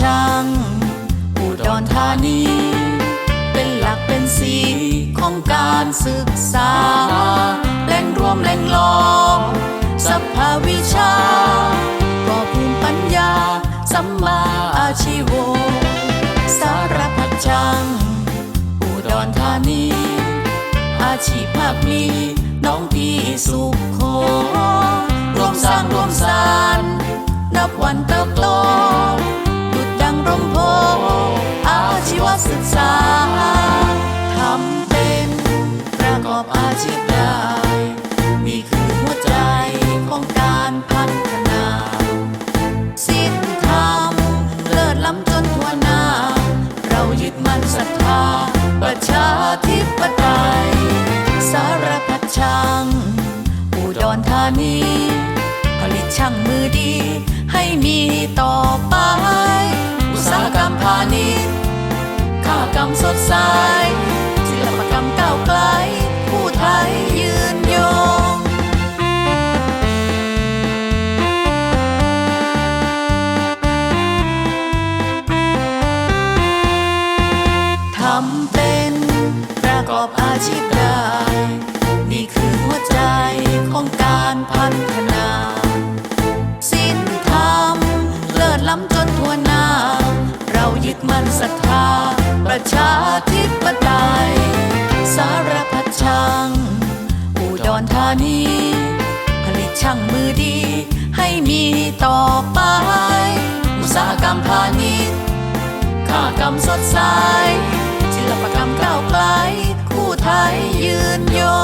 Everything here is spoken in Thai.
ชังอุดรธานี เป็นหลักเป็นสีของการศึกษา แหล่งรวมแหล่งหลอมสัพพาวิชาก่อภูมิปัญญา สัมมาอาชีโว สารพัดช่างอุดรธานี อาชีพภาคมีน้ อบอาชีพได้ นี่คือหัวใจของการพัฒนาสิ้นธรรมเลิศล้ำจนทั่วหน้า เรายึดมั่นศรัทธา ประชาธิปไตย สารพัดช่างอุดรธานี ผลิตช่างมือดี ให้มีต่อไปานศรัทธา ประชาธิปไตย สารพัดช่างอุดรธานี ผลิตช่างมือดี ให้มีต่อไป อุตสาหกรรมพาณิชย์ข้ากรรมสดใสศิลปกรรมก้าวไกลคู่ไทยยืนยง